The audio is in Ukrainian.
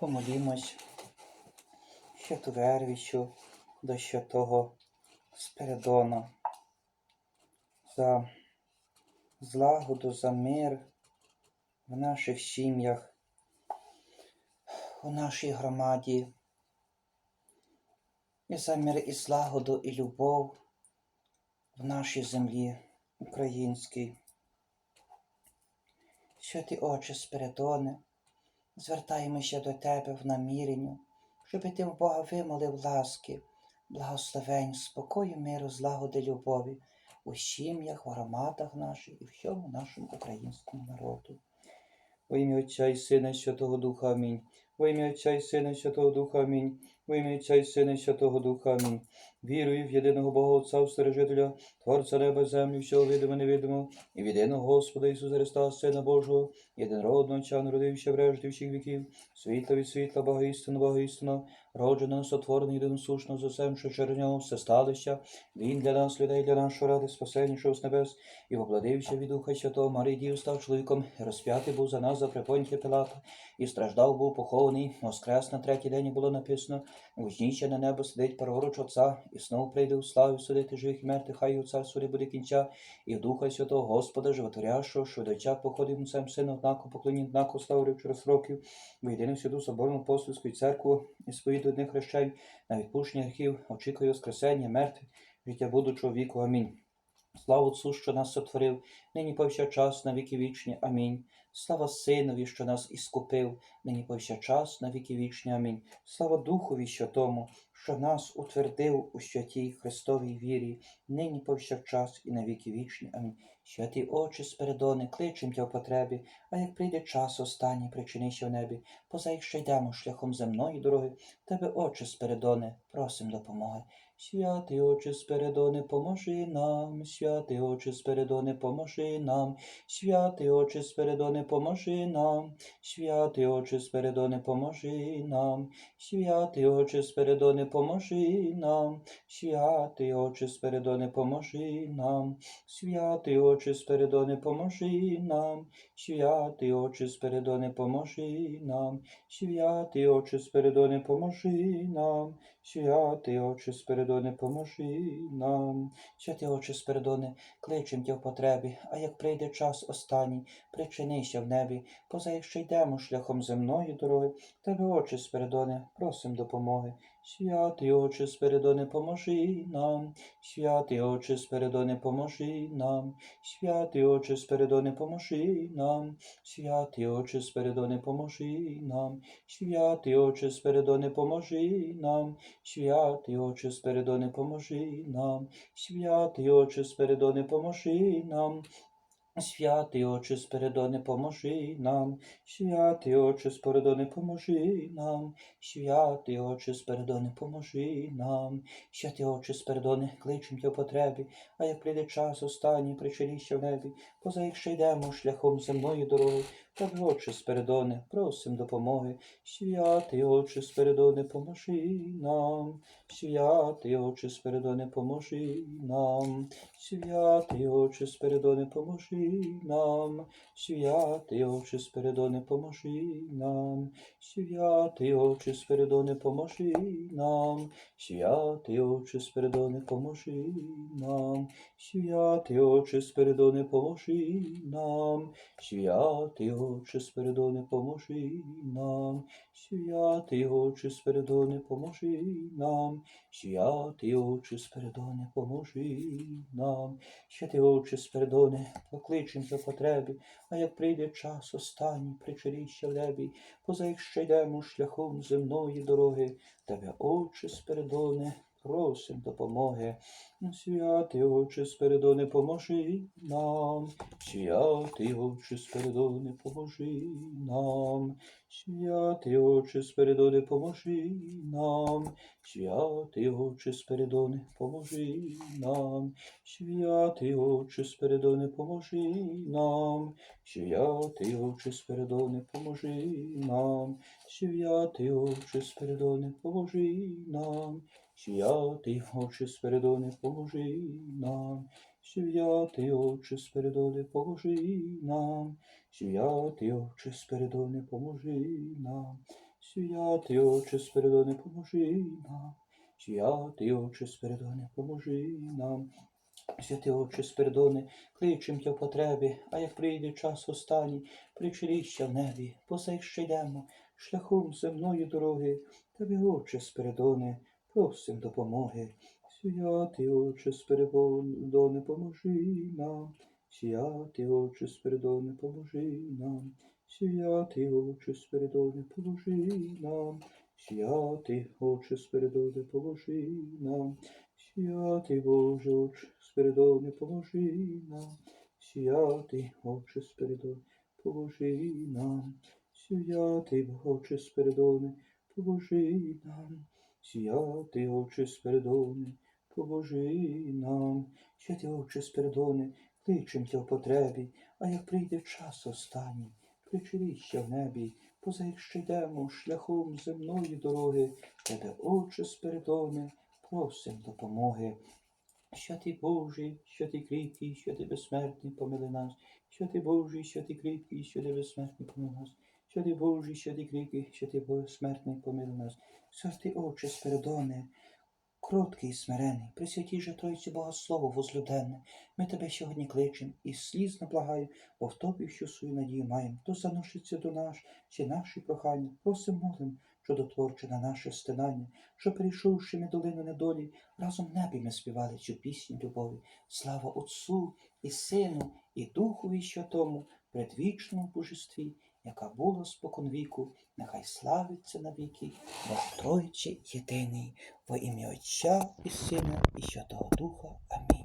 Помолімось святу Вервічу до святого Спиридона за злагоду, за мир в наших сім'ях, у нашій громаді, і за мир і злагоду, і любов в нашій землі українській. Святий Отче Спиридоне, звертаємося до Тебе в наміренню, щоби Ти в Бога вимолив ласки, благословень, спокою, миру, злагоди, любові у сім'ях, в громадах наших і всьому нашому українському народу. Во ім'я Отця і Сина Святого Духа Амінь. Во ім'я Отця і Сина Святого Духа Амінь. Во ім'я Отця і Сина Святого Духа Амінь. Вірую в єдиного Бога Отця, Вседержителя, Творця неба, землі, всього видимо, невидимо, і в єдиного Господа Ісуса Христа, Сина Божого, єдинородного Отця, народився врежди всіх віків, світла від світла, Бога істина, Бога істина, родженого, сотвореного, єдиносушного, з усім, що через нього все сталося, Він для нас, людей, для нашого ради, спасення, з небес, і обладився від Духа Святого, Марії Дів став чоловіком, розп'ятий був за нас за припоньки Пилата, і страждав, був похований, воскрес на третій день було написано, возніче на небо сидить праворуч Отця, і знов прийде у славі судити живих і мертвих, хай у цар суди буде кінця, і в Духа Святого Господа, животворящого, що до Отця походив сам сину, однако поклонів, однако славив через років, в єдину святу соборну апостольську церкву і сповідь одних хрещень, на відпущення гріхів, очікує воскресення мертвих, життя будучого віку. Амінь. Слава Отцу, що нас сотворив, нині повсякчас на віки вічні. Амінь. Слава Синові, що нас іскупив, нині повсякчас на віки вічні. Амінь. Слава Духові Святому, що нас утвердив у святій Христовій вірі, нині повсякчас і на віки вічні. Амінь. Святі очі Спиридони, кличем тя в потребі, а як прийде час останній, причинися в небі, поза їх ще йдемо шляхом земної дороги, тебе, очі Спиридоне, просим допомоги. Святий Отче Спиридоне, поможи нам, святий Отче Спиридоне, поможи нам, святий Отче Спиридоне, поможи нам, святий Отче Спиридоне, поможи нам, святий Отче Спиридоне, поможи нам, святий Отче Спиридоне, поможи нам, святий Отче Спиридоне, поможи нам, святий Отче Спиридоне, поможи нам, святий Отче Спиридоне, поможи нам, святий Отче Спиридоне, поможи нам, святий Отче Спиридоне, кличем тя в потребі, а як прийде час останній, причинися в небі, поза як ще йдемо шляхом земної дороги, тебе, Отче Спиридоне, просим допомоги. Святий Отче Спиридоне, поможи нам, святий Отче Спиридоне, поможи нам, святий Отче Спиридоне, поможи нам, святий Отче Спиридоне, поможи нам, святий Отче Спиридоне, поможи нам, святий Отче Спиридоне, поможи нам, святий Отче Спиридоне, поможи нам. Святий Отче Спиридоне, поможи нам, святий Отче Спиридоне, поможи нам, святий Отче Спиридоне, поможи нам, святий Отче Спиридоне, кличем в потребі, а як прийде час останній, причинися в небі, поза як ще йдемо шляхом земної дороги, тебе, Отче Спиридоне, просим допомоги, святий Отче Спиридоне, поможи нам, святий Отче Спиридоне, поможи нам, святий Отче Спиридоне, поможи нам, святий Отче Спиридоне, поможи нам, святий Отче Спиридоне, поможи нам, святий Отче Спиридоне, поможи нам, святий Отче Спиридоне, поможи нам, святий Отче Спиридоне, поможи нам, святий Отче Спиридоне, поможи нам, святий Отче Спиридоне, поможи нам, святий Отче Спиридоне, покличем по потребі, а як прийде час останній, причаріща небі, поза як ще йдемо шляхом земної дороги, тебе, очі Спиридоне, просим допомоги. Святий Отче Спиридоне, поможи нам, святий Отче Спиридоне, поможи нам, святий Отче Спиридоне, поможи нам, святий Отче Спиридоне, поможи нам, святий Отче Спиридоне, поможи нам, святий Отче Спиридоне, поможи нам, святий Отче Спиридоне, поможи нам, святий Отче Спиридоне, поможи нам, святий Отче Спиридоне, поможи нам, святий Отче Спиридоне, поможи нам, Святий Отче Спиридоне, поможи нам. Святий Отче Спиридоне, поможи нам. Святий Отче Спиридоне, кличем тя в потребі, а як прийде час останній, причеліща в небі, поза ще йдемо шляхом земної дороги, Тебе, Отче Спиридоне, просим допомоги. Святий Отче Спиридоне, поможи нам. Святий Отче Спиридоне, поможи нам. Святий Отче Спиридоне, поможи нам. Святий Отче Спиридоне, поможи нам. Святий Боже Отче Спиридоне, поможи нам. Святий Отче Спиридоне, поможи нам. Святий Отче Спиридоне, поможи нам. Святий Отче Спиридоне, поможи нам. Святий Отче Спиридоне, кличем тя в потребі, а як прийде час останній, причеліща в небі, поза як ще йдемо шляхом земної дороги, тебе, Отче Спиридоне, просим допомоги. Святий Божий, святий кріпкий, святий безсмертний, помили нас. Святий Божий, святий кріпкий, святий безсмертний, помили нас. Святий Божий, святий кріпкий, святий безсмертний, помили нас. Святий Отче Спиридоне, кроткий і смирений, присвятій же Тройці Богослово возлюденне. Ми тебе сьогодні кличем і слізно благаю, бо в тобі всю свою надію маєм. То заношиться до нас, всі наші прохання, просим молим, чудотворче на наше стинання, що перейшовши ми долину недолі, разом в небі ми співали цю пісню любові. Слава Отцу і Сину, і Духові Святому, предвічному божестві, яка була споконвіку, нехай славиться навіки, Бог Тройче єдиний, во ім'я Отця і Сина, і Святого Духа. Амінь.